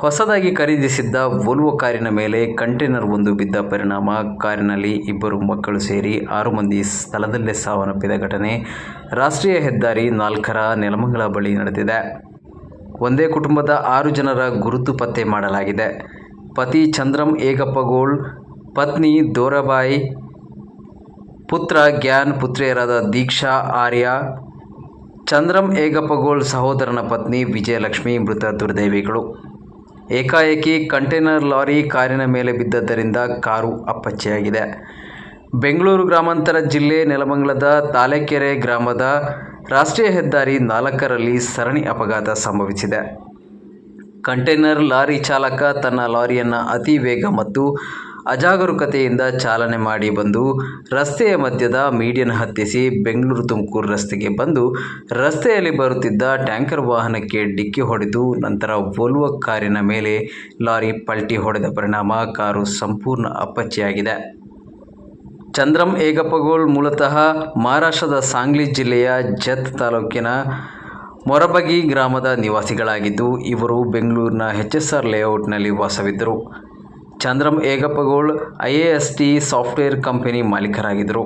ಹೊಸದಾಗಿ ಖರೀದಿಸಿದ್ದ ವೋಲ್ವೊ ಕಾರಿನ ಮೇಲೆ ಕಂಟೈನರ್ ಒಂದು ಬಿದ್ದ ಪರಿಣಾಮ. ಕಾರಿನಲ್ಲಿ ಇಬ್ಬರು ಮಕ್ಕಳು ಸೇರಿ ಆರು ಮಂದಿ ಸ್ಥಳದಲ್ಲೇ ಸಾವನ್ನಪ್ಪಿದ ಘಟನೆ. ರಾಷ್ಟ್ರೀಯ ಹೆದ್ದಾರಿ ನಾಲ್ಕರ ನೆಲಮಂಗಲ ಬಳಿ ನಡೆದಿದೆ. ಒಂದೇ ಕುಟುಂಬದ ಆರು ಜನರ ಗುರುತು ಪತ್ತೆ ಮಾಡಲಾಗಿದೆ. ಪತಿ ಚಂದ್ರಂ ಏಗಪ್ಪಗೋಳ್, ಪತ್ನಿ ದೋರಾಬಾಯಿ, ಪುತ್ರ ಗ್ಯಾನ್, ಪುತ್ರಿಯರಾದ ದೀಕ್ಷಾ, ಆರ್ಯ, ಚಂದ್ರಂ ಏಗಪ್ಪಗೋಳ್ ಸಹೋದರನ ಪತ್ನಿ ವಿಜಯಲಕ್ಷ್ಮಿ ಮೃತ ದುರ್ದೈವಿಗಳು. ಏಕಾಏಕಿ ಕಂಟೈನರ್ ಲಾರಿ ಕಾರಿನ ಮೇಲೆ ಬಿದ್ದದ್ದರಿಂದ ಕಾರು ಅಪ್ಪಚ್ಚೆಯಾಗಿದೆ ಬೆಂಗಳೂರು ಗ್ರಾಮಾಂತರ ಜಿಲ್ಲೆ ನೆಲಮಂಗಲದ ತಾಳೆಕೆರೆ ಗ್ರಾಮದ ರಾಷ್ಟ್ರೀಯ ಹೆದ್ದಾರಿ ನಾಲ್ಕರಲ್ಲಿ ಸರಣಿ ಅಪಘಾತ ಸಂಭವಿಸಿದೆ. ಕಂಟೈನರ್ ಲಾರಿ ಚಾಲಕ ತನ್ನ ಲಾರಿಯನ್ನು ಅತಿ ವೇಗ ಮತ್ತು ಅಜಾಗರೂಕತೆಯಿಂದ ಚಾಲನೆ ಮಾಡಿ ಬಂದು ರಸ್ತೆಯ ಮಧ್ಯದ ಮೀಡಿಯನ್ ಹತ್ತಿಸಿ ಬೆಂಗಳೂರು ತುಮಕೂರು ರಸ್ತೆಗೆ ಬಂದು ರಸ್ತೆಯಲ್ಲಿ ಬರುತ್ತಿದ್ದ ಟ್ಯಾಂಕರ್ ವಾಹನಕ್ಕೆ ಡಿಕ್ಕಿ ಹೊಡೆದು ನಂತರ ವೋಲ್ವೋ ಕಾರಿನ ಮೇಲೆ ಲಾರಿ ಪಲ್ಟಿ ಹೊಡೆದ ಪರಿಣಾಮ ಕಾರು ಸಂಪೂರ್ಣ ಅಪ್ಪಚ್ಚಿಯಾಗಿದೆ ಚಂದ್ರಂ ಏಗಪ್ಪಗೋಳ್ ಮೂಲತಃ ಮಹಾರಾಷ್ಟ್ರದ ಸಾಂಗ್ಲಿ ಜಿಲ್ಲೆಯ ಜತ್ ತಾಲೂಕಿನ ಮೊರಬಗಿ ಗ್ರಾಮದ ನಿವಾಸಿಗಳಾಗಿದ್ದು, ಇವರು ಬೆಂಗಳೂರಿನ ಎಚ್ ಎಸ್ ಆರ್ ಲೇಔಟ್ನಲ್ಲಿ ವಾಸವಿದ್ದರು. Chandram Egappagol I A S T software company ಮಾಲೀಕರಾಗಿದ್ದರು.